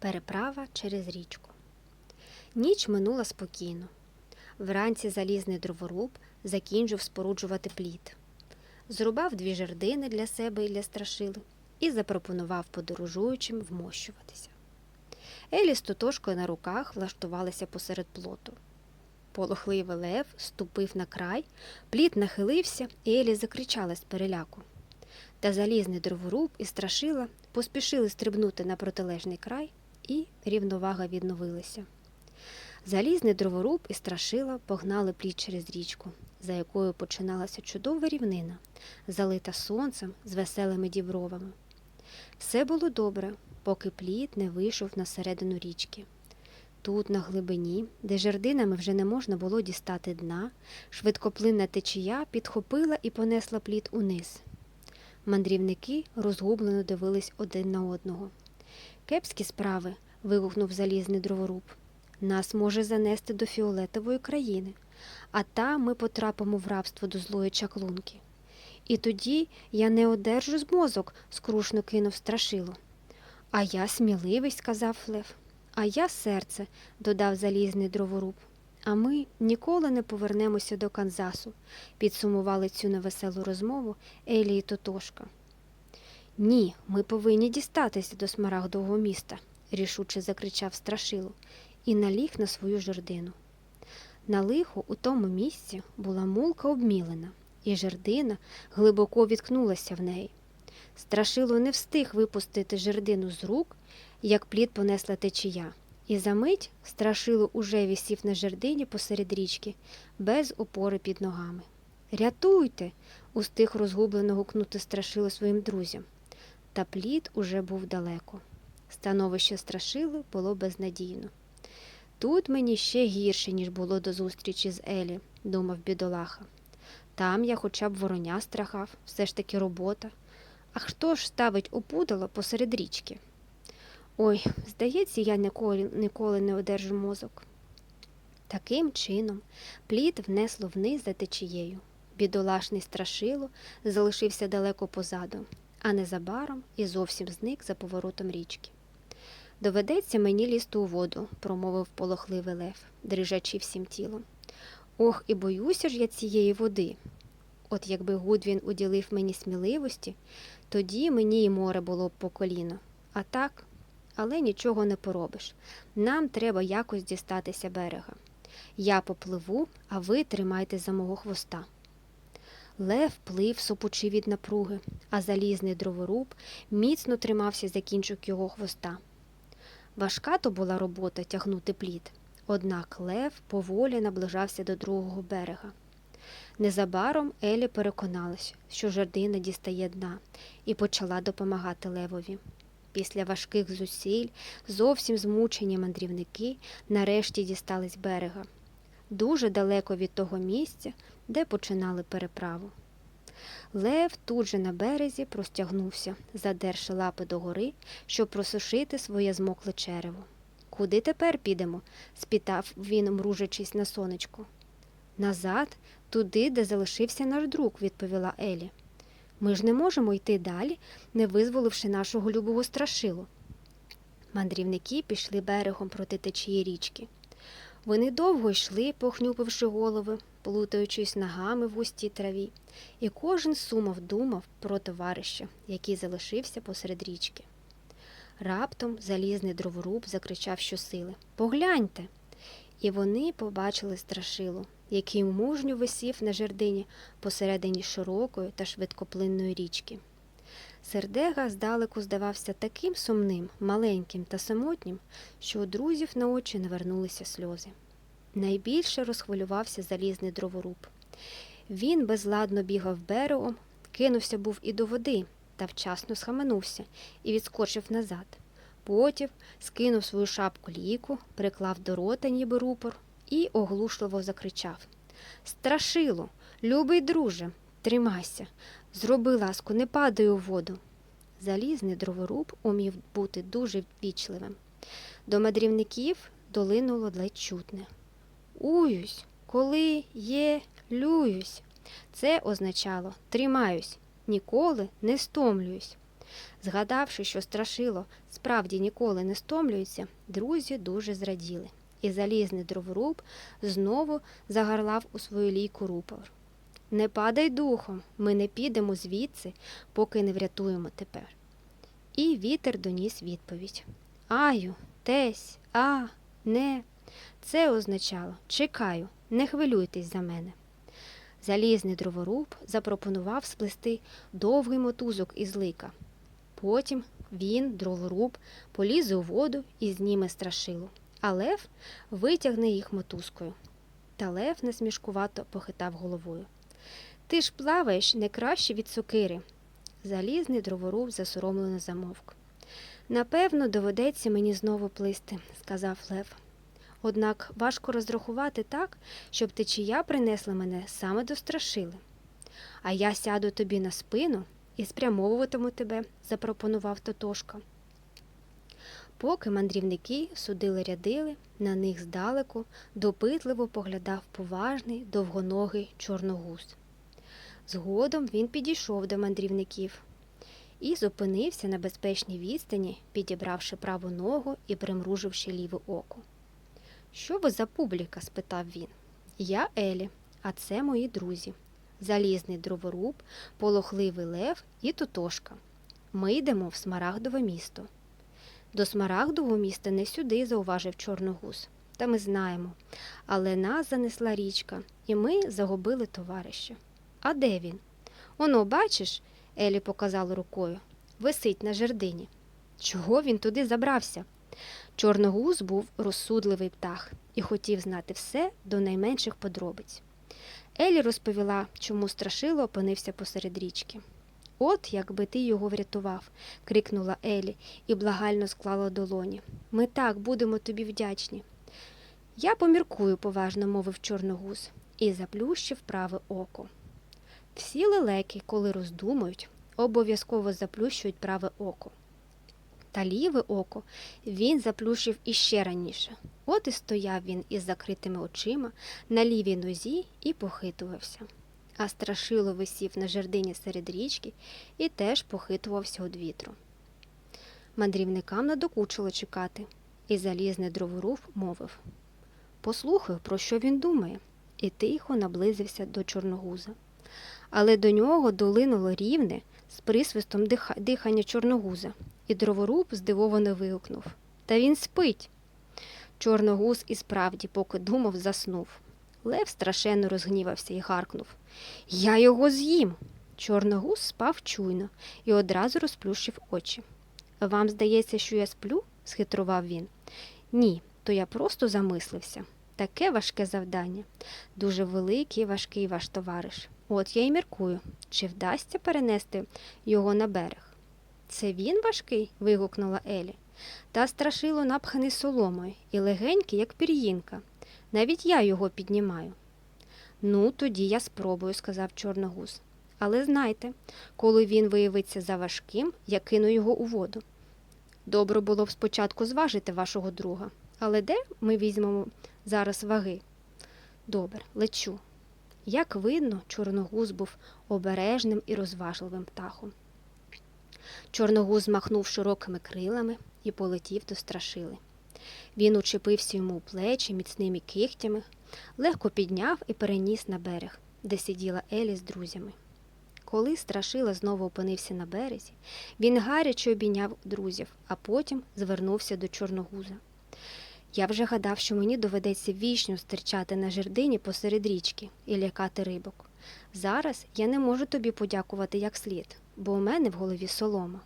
Переправа через річку. Ніч минула спокійно. Вранці залізний дроворуб закінчив споруджувати плід. Зрубав дві жердини для себе і для страшили і запропонував подорожуючим вмощуватися. Елі з тотошкою на руках влаштувалися посеред плоту. Полохливий лев ступив на край, плід нахилився, і Елі закричала з переляку. Та залізний дроворуб і страшила поспішили стрибнути на протилежний край, і рівновага відновилася. Залізний дроворуб і страшила погнали плід через річку, за якою починалася чудова рівнина, залита сонцем з веселими дібровами. Все було добре, поки плід не вийшов на середину річки. Тут, на глибині, де жердинами вже не можна було дістати дна, швидкоплинна течія підхопила і понесла плід униз. Мандрівники розгублено дивились один на одного. Кепські справи. вигукнув залізний дроворуб. Нас може занести до фіолетової країни, а там ми потрапимо в рабство до злої чаклунки. І тоді я не одержу з мозок, скрушно кинув страшило. А я сміливий, сказав Лев. А я серце, додав залізний дроворуб. А ми ніколи не повернемося до Канзасу, підсумували цю невеселу розмову Елі і Тотошка. Ні, ми повинні дістатися до смарагдового міста, рішуче закричав страшило і наліг на свою жердину. На лихо у тому місці була мулка обмілена, і жердина глибоко відкнулася в неї. Страшило не встиг випустити жердину з рук, як плід понесла течія, і за мить страшило уже вісів на жердині посеред річки, без опори під ногами. Рятуйте. устиг розгублено гукнути страшило своїм друзям. Та плід уже був далеко. Становище страшило було безнадійно. Тут мені ще гірше, ніж було до зустрічі з Елі, думав бідолаха. Там я хоча б вороня страхав, все ж таки робота. А хто ж ставить опудало посеред річки? Ой, здається, я ніколи, ніколи не одержу мозок. Таким чином плід внесло вниз за течією. Бідолашний страшило залишився далеко позаду, а незабаром і зовсім зник за поворотом річки. Доведеться мені лізти у воду, промовив полохливий лев, дрижачи всім тілом. Ох, і боюся ж я цієї води. От якби Гудвін уділив мені сміливості, тоді мені і море було б по коліно. А так, але нічого не поробиш. Нам треба якось дістатися берега. Я попливу, а ви тримайте за мого хвоста. Лев плив, сопучи від напруги, а залізний дроворуб міцно тримався за кінчик його хвоста. Важка то була робота тягнути плід, однак лев поволі наближався до другого берега. Незабаром Елі переконалась, що жердина дістає дна, і почала допомагати левові. Після важких зусиль зовсім змучені мандрівники нарешті дістались берега, дуже далеко від того місця, де починали переправу. Лев тут же на березі простягнувся, задерши лапи догори, щоб просушити своє змокле черево. Куди тепер підемо? спитав він, мружачись на сонечко. Назад, туди, де залишився наш друг, відповіла Елі. Ми ж не можемо йти далі, не визволивши нашого любого страшилу. Мандрівники пішли берегом проти течії річки. Вони довго йшли, похнюпивши голови, плутаючись ногами в густій траві, і кожен сумав думав про товариша, який залишився посеред річки. Раптом залізний дроворуб закричав щосили Погляньте. І вони побачили страшилу, який мужньо висів на жердині посередині широкої та швидкоплинної річки. Сердега здалеку здавався таким сумним, маленьким та самотнім, що у друзів на очі навернулися сльози. Найбільше розхвилювався залізний дроворуб. Він безладно бігав берегом, кинувся був і до води, та вчасно схаменувся і відскочив назад. Потім скинув свою шапку ліку, приклав до рота, ніби рупор, і оглушливо закричав Страшило, любий друже, тримайся, зроби ласку, не падай у воду. Залізний дроворуб умів бути дуже ввічливим. До мадрівників долинуло ледь чутне. Уюсь, коли є, лююсь. Це означало тримаюсь, ніколи не стомлююсь. Згадавши, що страшило справді ніколи не стомлюється, друзі дуже зраділи. І залізний дроворуб знову загарлав у свою лійку рупор. Не падай духом, ми не підемо звідси, поки не врятуємо тепер. І вітер доніс відповідь. Аю, тесь, а, не. Це означало чекаю, не хвилюйтесь за мене. Залізний дроворуб запропонував сплести довгий мотузок із лика. Потім він, дроворуб, полізе у воду і зніме страшилу, а лев витягне їх мотузкою. Та лев насмішкувато похитав головою. Ти ж плаваєш не краще від сокири. Залізний дроворуб засоромлено замовк. Напевно, доведеться мені знову плисти, сказав Лев. Однак важко розрахувати так, щоб течія принесла мене саме до страшили. А я сяду тобі на спину і спрямовуватиму тебе, запропонував Тотошка. Поки мандрівники судили рядили, на них здалеку допитливо поглядав поважний довгоногий чорногуз. Згодом він підійшов до мандрівників і зупинився на безпечній відстані, підібравши праву ногу і примруживши ліве око. Що ви за публіка? спитав він. Я Елі, а це мої друзі. Залізний дроворуб, полохливий лев і тутошка. Ми йдемо в Смарагдове місто. До Смарагдового міста не сюди, зауважив Чорногуз. Та ми знаємо. Але нас занесла річка, і ми загубили товариша. А де він? Оно, бачиш, Елі показала рукою. Висить на жердині. Чого він туди забрався? Чорногуз був розсудливий птах і хотів знати все до найменших подробиць. Елі розповіла, чому страшило опинився посеред річки. От якби ти його врятував, крикнула Елі і благально склала долоні. Ми так будемо тобі вдячні. Я поміркую, поважно мовив чорногуз і заплющив праве око. Всі лелеки, коли роздумують, обов'язково заплющують праве око. Та ліве око він заплющив іще раніше. От і стояв він із закритими очима на лівій нозі і похитувався. А страшило висів на жердині серед річки і теж похитувався від вітру. Мандрівникам надокучило чекати, і залізний дроворуб мовив Послухаю, про що він думає, і тихо наблизився до чорногуза. Але до нього долинуло рівне з присвистом дихання чорногуза, і дроворуб здивовано вигукнув Та він спить. Чорногуз і справді, поки думав, заснув. Лев страшенно розгнівався і гаркнув Я його з'їм. Чорногуз спав чуйно і одразу розплющив очі. Вам здається, що я сплю? схитрував він. Ні, то я просто замислився. Таке важке завдання. Дуже великий важкий ваш товариш. От я й міркую, чи вдасться перенести його на берег. Це він важкий? вигукнула Елі. Та страшило напханий соломою і легенький, як пір'їнка. Навіть я його піднімаю. Ну, тоді я спробую, сказав Чорногуз. Але знайте, коли він виявиться за важким, я кину його у воду. Добре було б спочатку зважити вашого друга, але де ми візьмемо зараз ваги? Добре, лечу. Як видно, чорногуз був обережним і розважливим птахом. Чорногуз махнув широкими крилами і полетів до страшили. Він учепився йому у плечі міцними кігтями, легко підняв і переніс на берег, де сиділа Елі з друзями. Коли страшила знову опинився на березі, він гаряче обійняв друзів, а потім звернувся до чорногуза. Я вже гадав, що мені доведеться вічно стирчати на жердині посеред річки і лякати рибок. Зараз я не можу тобі подякувати як слід, бо у мене в голові солома.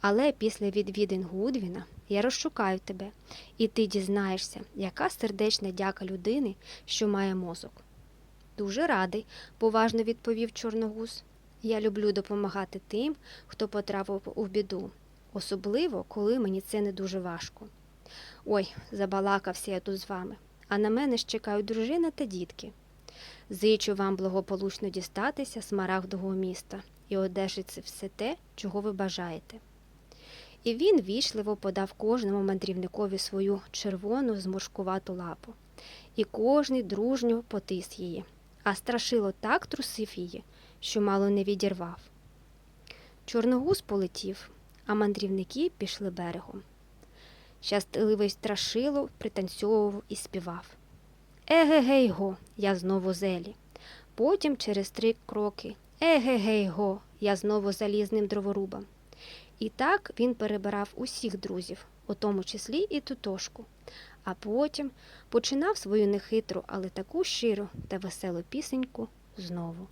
Але після відвідин Гудвіна я розшукаю тебе, і ти дізнаєшся, яка сердечна дяка людини, що має мозок. Дуже радий, поважно відповів Чорногуз. Я люблю допомагати тим, хто потрапив у біду, особливо, коли мені це не дуже важко. Ой, забалакався я тут з вами, а на мене ж чекають дружина та дітки. Зичу вам благополучно дістатися смарагдового міста і одержати все те, чого ви бажаєте. І він вічливо подав кожному мандрівникові свою червону зморшкувату лапу, і кожний дружньо потис її, а страшило так трусив її, що мало не відірвав. Чорногуз полетів, а мандрівники пішли берегом. Щасливий страшило пританцьовував і співав. Еге-гей го, я знову зелі. Потім через три кроки Еге-гей го, я знову залізним дроворубом. І так він перебирав усіх друзів, у тому числі і тутошку, а потім починав свою нехитру, але таку щиру та веселу пісеньку знову.